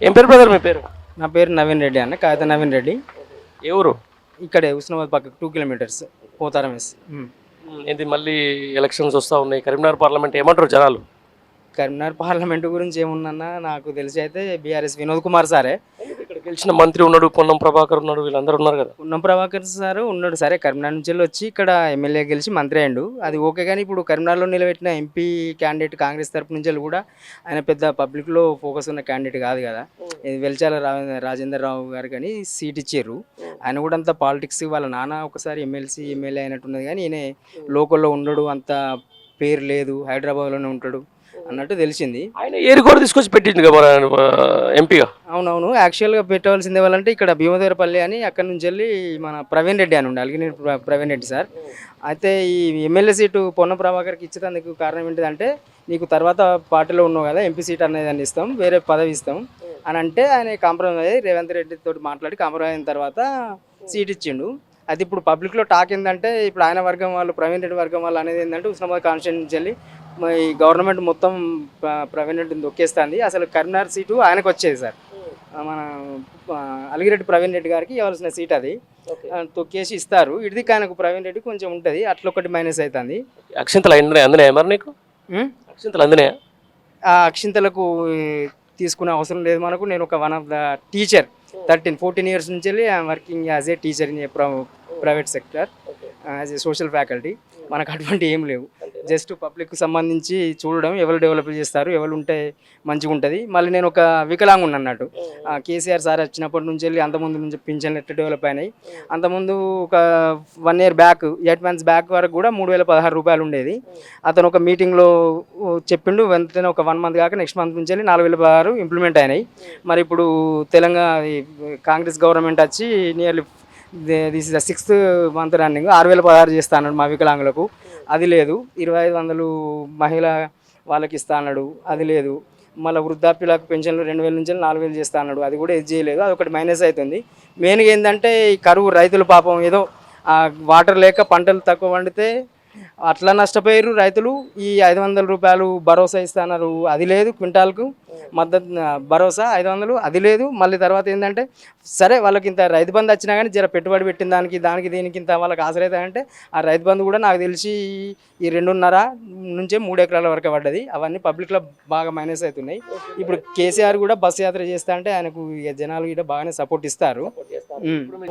ఏం పేరు బ్రదర్ మీ పేరు? నా పేరు నవీన్ రెడ్డి అన్న కాగిత నవీన్ రెడ్డి. ఏ ఊరు? ఇక్కడే ఉస్నాబాద్ పక్క టూ కిలోమీటర్స్ పోతారం ఉమ్. ఏంటి మళ్ళీ ఎలక్షన్స్ వస్తూ ఉన్నాయి. కరీంనగర్ పార్లమెంట్ ఏమంటారు జనాలు? కరీంనగర్ పార్లమెంట్ గురించి ఏముందన్నా నాకు తెలిసి అయితే బీఆర్ఎస్ వినోద్ కుమార్ సారే. గెలిచిన మంత్రి ఉన్నాడు పొన్నం ప్రభాకర్ ఉన్నాడు వీళ్ళందరూ ఉన్నారు కదా. ఉన్నం ప్రభాకర్ సార్ ఉన్నాడు సరే కరీంనగర్ నుంచి వచ్చి ఇక్కడ ఎమ్మెల్యే గెలిచి మంత్రి అయ్యిండు. అది ఓకే కానీ ఇప్పుడు కరీంనగర్లో నిలబెట్టిన ఎంపీ క్యాండిడేట్ కాంగ్రెస్ తరపు నుంచి కూడా ఆయన పెద్ద పబ్లిక్లో ఫోకస్ ఉన్న క్యాండిడేట్ కాదు కదా. వెల్చాల రాజేందర్ రావు గారు కానీ సీట్ ఇచ్చారు. ఆయన కూడా అంత పాలిటిక్స్ వాళ్ళ నాన్న ఒకసారి ఎమ్మెల్సీ ఎమ్మెల్యే అయినట్టున్నది కానీ ఈయన లోకల్లో ఉండడు అంత పేరు లేదు హైదరాబాద్లోనే ఉంటాడు. అన్నట్టు తెలిసింది. ఆయన ఏరి కూడా తీసుకొచ్చి పెట్టింది కదా ఎంపీగా? అవునవును. యాక్చువల్గా పెట్టవలసింది ఎవరంటే ఇక్కడ భీమదేవరపల్లి అని అక్కడ నుంచి వెళ్ళి మన ప్రవీణ్ రెడ్డి అని ఉండాలి నేను ప్ర- ప్రవీణ్ రెడ్డి సార్. అయితే ఈ ఎమ్మెల్యే సీటు పొన్న ప్రభాకర్కి ఇచ్చేందుకు కారణం ఏంటిదంటే నీకు తర్వాత పార్టీలో ఉన్నావు కదా ఎంపీ సీట్ అనేది అని ఇస్తాం వేరే పదవి ఇస్తాం అని అంటే ఆయన కాంప్రమైజ్ అయ్యి రేవంత్ రెడ్డి తోటి మాట్లాడి కాంప్రమైజ్ అయిన తర్వాత సీట్ ఇచ్చిండు. అది ఇప్పుడు పబ్లిక్లో టాక్ ఏంటంటే ఇప్పుడు ఆయన వర్గం వాళ్ళు ప్రవీణ్ రెడ్డి వర్గం వాళ్ళు అనేది ఏంటంటే ఉస్మానాబాద్ కాన్స్టిట్యూషన్ నుంచి వెళ్ళి ఈ గవర్నమెంట్ మొత్తం ప్ర- ప్రవీణ్ రెడ్డిని దొక్కేస్తుంది అసలు కరీంనగర్ సీటు ఆయనకు వచ్చేది సార్ మన అలిగిరెడ్డి ప్రవీణ్ రెడ్డి గారికి ఇవ్వాల్సిన సీట్ అది. తొక్కేసి ఇస్తారు. ఇది ఆయనకు ప్రవీణ్ రెడ్డి కొంచెం ఉంటుంది. అట్లా ఒకటి మైనస్ అవుతుంది అక్షంతలు అందినాయా మరి నీకు? అక్షంతలు అందినాయా? ఆ అక్షింతలకు తీసుకునే అవసరం లేదు మనకు. నేను ఒక one of the teacher thirteen fourteen years నుంచి వెళ్ళి I'm working as a teacher in a private sector as a social faculty మనకు అటువంటి ఏం లేవు. జస్ట్ పబ్లిక్ సంబంధించి చూడడం ఎవరు డెవలప్ చేస్తారు ఎవరు ఉంటే మంచిగా ఉంటుంది. మళ్ళీ నేను ఒక వికలాంగుని అన్నట్టు. కేసీఆర్ సార్ వచ్చినప్పటి నుంచి వెళ్ళి అంతకుముందు నుంచి పింఛన్లు ఎట్లా డెవలప్ అయినాయి. అంతకుముందు ఒక one year back eight months back వరకు కూడా మూడు వేల పదహారు రూపాయలు ఉండేది. అతను ఒక మీటింగ్లో చెప్పిండు వెంటనే ఒక వన్ మంత్ కాక నెక్స్ట్ మంత్ నుంచి వెళ్ళి నాలుగు వేల పదహారు ఇంప్లిమెంట్ అయినాయి. మరి ఇప్పుడు తెలంగాణ కాంగ్రెస్ గవర్నమెంట్ వచ్చి nearly this is the sixth month running ఆరు వేల పదహారు చేస్తా అన్నాడు మా వికలాంగులకు. అది లేదు. ఇరవై ఐదు వందలు మహిళ వాళ్ళకి ఇస్తా అన్నాడు. అది లేదు. మళ్ళీ వృద్ధాప్యులకు పెన్షన్లు రెండు వేల నుంచి నాలుగు వేలు చేస్తా అన్నాడు. అది కూడా ఇది చేయలేదు. అది ఒకటి మైనస్ అవుతుంది. మెయిన్గా ఏంటంటే ఈ కరువు రైతులు పాపం ఏదో వాటర్ లేక పంటలు తక్కువ పండితే అట్లా నష్టపోయారు రైతులు. ఈ ఐదు వందల రూపాయలు భరోసా ఇస్తున్నారు అది లేదు క్వింటాల్కు మద్దతు భరోసా ఐదు వందలు అది లేదు. మళ్ళీ తర్వాత ఏంటంటే సరే వాళ్ళకి ఇంత రైతు బంధు వచ్చినా కానీ జర పెట్టుబడి పెట్టిన దానికి దానికి దీనికి ఇంత వాళ్ళకి ఆసరైతాయంటే ఆ రైతు బంధు కూడా నాకు తెలిసి ఈ రెండున్నర నుంచే మూడు ఎకరాల వరకు పడ్డది. అవన్నీ పబ్లిక్లో బాగా మైనస్ అవుతున్నాయి. ఇప్పుడు కేసీఆర్ కూడా బస్సు యాత్ర చేస్తా అంటే ఆయనకు జనాలు కూడా బాగానే సపోర్ట్ ఇస్తారు.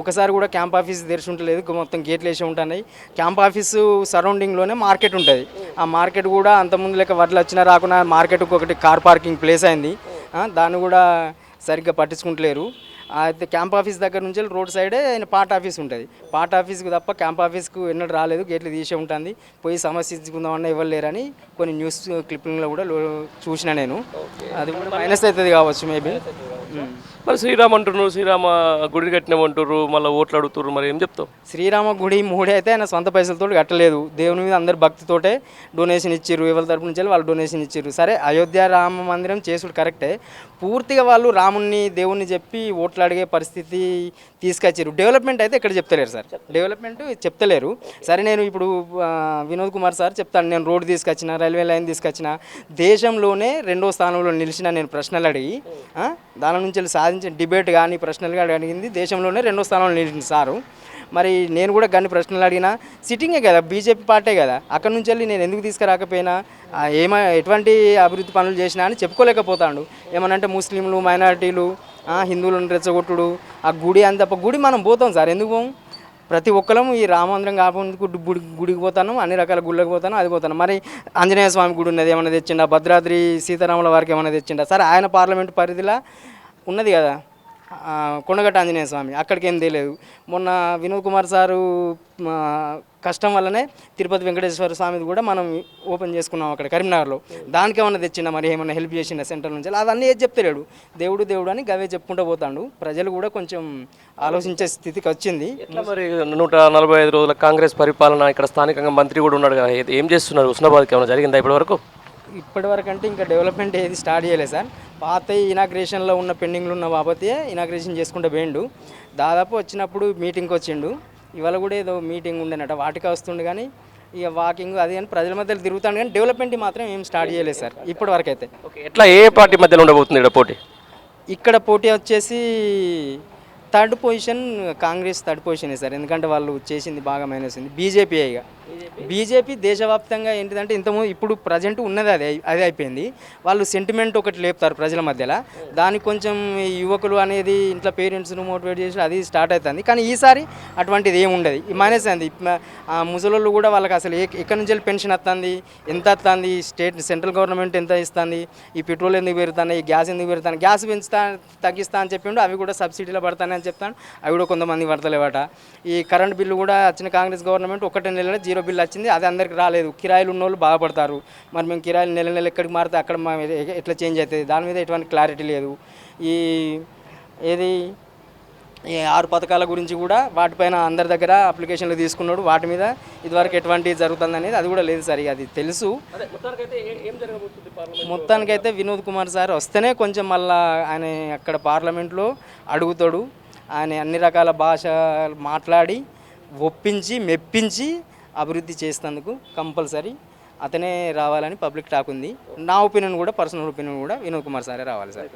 ఒకసారి కూడా క్యాంప్ ఆఫీస్ తెరిచి ఉండలేదు మొత్తం గేట్లు వేసి ఉంటున్నాయి క్యాంప్ ఆఫీసు సరౌండింగ్లోనే మార్కెట్ ఉంటుంది. ఆ మార్కెట్ కూడా అంతకుముందు లెక్క వడ్లు వచ్చినా రాకుండా మార్కెట్కి ఒకటి కార్ పార్కింగ్ ప్లేస్ అయింది. దాన్ని కూడా సరిగ్గా పట్టించుకుంటలేరు. అయితే క్యాంప్ ఆఫీస్ దగ్గర నుంచి రోడ్ సైడే ఆయన పార్ట్ ఆఫీస్ ఉంటుంది. పార్ట్ ఆఫీస్కి తప్ప క్యాంప్ ఆఫీస్కు ఎన్నడూ రాలేదు గేట్లు తీసే ఉంటుంది. పోయి సమస్యించుకుందామన్నా ఇవ్వలేరని లేరని కొన్ని న్యూస్ క్లిప్పింగ్లో కూడా చూసిన నేను. అది కూడా మైనస్ అవుతుంది కావచ్చు మేబీ మరి శ్రీరామ్ అంటున్నారు శ్రీరామ గుడి కట్టినామంటారు మళ్ళీ ఓట్లు అడుగుతున్నారు మరి ఏం చెప్తావు? శ్రీరామ గుడి మూడే అయితే ఆయన సొంత పైసలతో కట్టలేదు. దేవుని మీద అందరు భక్తితోటే డొనేషన్ ఇచ్చిర్రు. ఎవరి తరపు నుంచి వెళ్ళి డొనేషన్ ఇచ్చిర్రు. సరే అయోధ్య రామ మందిరం చేసుడు కరెక్టే పూర్తిగా వాళ్ళు రాముణ్ణి దేవుణ్ణి చెప్పి ఓట్లు అడిగే పరిస్థితి తీసుకొచ్చారు. డెవలప్మెంట్ అయితే ఇక్కడ చెప్తలేరు సార్. డెవలప్మెంట్ చెప్తలేరు. సరే నేను ఇప్పుడు వినోద్ కుమార్ సార్ చెప్తాను. నేను రోడ్డు తీసుకొచ్చిన రైల్వే లైన్ తీసుకొచ్చిన దేశంలోనే రెండో స్థానంలో నిలిచిన నేను ప్రశ్నలు అడిగి దాని నుంచి వెళ్ళి సాధించిన డిబేట్ కానీ ప్రశ్నలు కానీ అడిగింది. దేశంలోనే రెండో స్థానంలో నిలిచిన సారు. మరి నేను కూడా గన్ని ప్రశ్నలు అడిగినా సిట్టింగే కదా బీజేపీ పార్టీ కదా అక్కడ నుంచి వెళ్ళి నేను ఎందుకు తీసుకురాకపోయినా ఏమ ఎటువంటి అభివృద్ధి పనులు చేసినా అని చెప్పుకోలేకపోతాడు. ఏమనంటే ముస్లింలు మైనారిటీలు హిందువులను రెచ్చగొట్టుడు. ఆ గుడి అని తప్ప గుడి మనం పోతాం సార్. ఎందుకు పోం? ప్రతి ఒక్కరము ఈ రామమందిరం కాకుండా గుడి గుడికి పోతాను అన్ని రకాల గుళ్ళకి పోతాను అది పోతాను. మరి ఆంజనేయ స్వామి గుడి ఉన్నది ఏమైనా తెచ్చిండా? భద్రాద్రి సీతారాముల వారికి ఏమైనా తెచ్చిండా? సరే ఆయన పార్లమెంట్ పరిధిలో ఉన్నది కదా. కొండగట్ట ఆంజనేయ స్వామి. అక్కడికి ఏం తెలియదు. మొన్న వినోద్ కుమార్ సారు కష్టం వల్లనే తిరుపతి వెంకటేశ్వర స్వామిది కూడా మనం ఓపెన్ చేసుకున్నాం అక్కడ కరీంనగర్లో. దానికి ఏమన్నా తెచ్చిండ? మరి ఏమన్నా హెల్ప్ చేసిండ సెంటర్ నుంచి? అవన్నీ ఏది చెప్తలేడు. దేవుడు దేవుడు అని గవే చెప్పుకుంటూ పోతాడు. ప్రజలు కూడా కొంచెం ఆలోచించే స్థితికి వచ్చింది. మరి నూట నలభై ఐదు రోజుల కాంగ్రెస్ పరిపాలన ఇక్కడ స్థానికంగా మంత్రి కూడా ఉన్నాడు కదా. ఏం చేస్తున్నారు? హుస్నాబాద్కి ఏమైనా జరిగిందా ఇప్పటి వరకు? ఇప్పటి వరకు అంటే ఇంకా డెవలప్మెంట్ ఏది స్టార్ట్ చేయలేదు సార్. పాత ఇనాగ్రేషన్లో ఉన్న పెండింగ్లు ఉన్న బాబతే ఇనాగ్రేషన్ చేసుకుంటూ పోయిండు. దాదాపు వచ్చినప్పుడు మీటింగ్కి వచ్చిండు. ఇవాళ కూడా ఏదో మీటింగ్ ఉండేనట వాటికి వస్తుండు కానీ ఇక వాకింగ్ అది అని ప్రజల మధ్యలో తిరుగుతాడు కానీ డెవలప్మెంట్ మాత్రం ఏం స్టార్ట్ చేయలేదు సార్ ఇప్పటి వరకు అయితే ఎట్లా ఏ పార్టీ మధ్యలో ఉండబోతుంది ఇక్కడ పోటీ? ఇక్కడ పోటీ వచ్చేసి third position Congress third position sir ఎందుకంటే వాళ్ళు చేసింది బాగా మైనస్ ఉంది బీజేపీ ఇక. బీజేపీ? దేశవ్యాప్తంగా ఏంటిదంటే ఇంతకుముందు ఇప్పుడు ప్రజెంట్ ఉన్నది అదే అదే అయిపోయింది. వాళ్ళు సెంటిమెంట్ ఒకటి లేపుతారు ప్రజల మధ్యలో. దానికి కొంచెం ఈ యువకులు అనేది ఇంట్లో పేరెంట్స్ను మోటివేట్ చేసి అది స్టార్ట్ అవుతుంది కానీ ఈసారి అటువంటిది ఏమి ఉండదు. ఈ మైనస్ అంది ముసలోళ్ళు కూడా వాళ్ళకి అసలు ఎక్కడి నుంచి వెళ్ళి పెన్షన్ వస్తుంది ఎంత వస్తుంది స్టేట్ సెంట్రల్ గవర్నమెంట్ ఎంత ఇస్తుంది? ఈ పెట్రోల్ ఎందుకు పెరుగుతుంది? ఈ గ్యాస్ ఎందుకు పెరుగుతుంది? గ్యాస్ పెంచుతా తగ్గిస్తా అని చెప్పిండు. అవి కూడా సబ్సిడీలో పడతానని చెప్తాను అవి కూడా కొంతమంది పడతలేవట. ఈ కరెంట్ బిల్లు కూడా వచ్చిన కాంగ్రెస్ గవర్నమెంట్ ఒకటే నెలలో జీరో బిల్ వచ్చింది అది అందరికి రాలేదు. కిరాయిలు ఉన్న వాళ్ళు బాగుపడతారు మరి మేము కిరాయిలు నెల నెల ఎక్కడికి మారితే అక్కడ ఎట్లా చేంజ్ అవుతుంది? దాని మీద ఎటువంటి క్లారిటీ లేదు. ఈ ఏది? ఈ ఆరు పథకాల గురించి కూడా వాటిపైన అందరి దగ్గర అప్లికేషన్లు తీసుకున్నాడు. వాటి మీద ఇదివరకు ఎటువంటి జరుగుతుంది అనేది అది కూడా లేదు సరి అది తెలుసు. మొత్తానికైతే వినోద్ కుమార్ సార్ వస్తేనే కొంచెం మళ్ళా ఆయన అక్కడ పార్లమెంట్లో అడుగుతాడు. ఆయన అన్ని రకాల భాష మాట్లాడి ఒప్పించి మెప్పించి అభివృద్ధి చేసినందుకు కంపల్సరీ అతనే రావాలని పబ్లిక్ టాక్ ఉంది. నా ఒపీనియన్ కూడా పర్సనల్ ఒపీనియన్ కూడా వినోద్ కుమార్ సారే రావాలి సార్.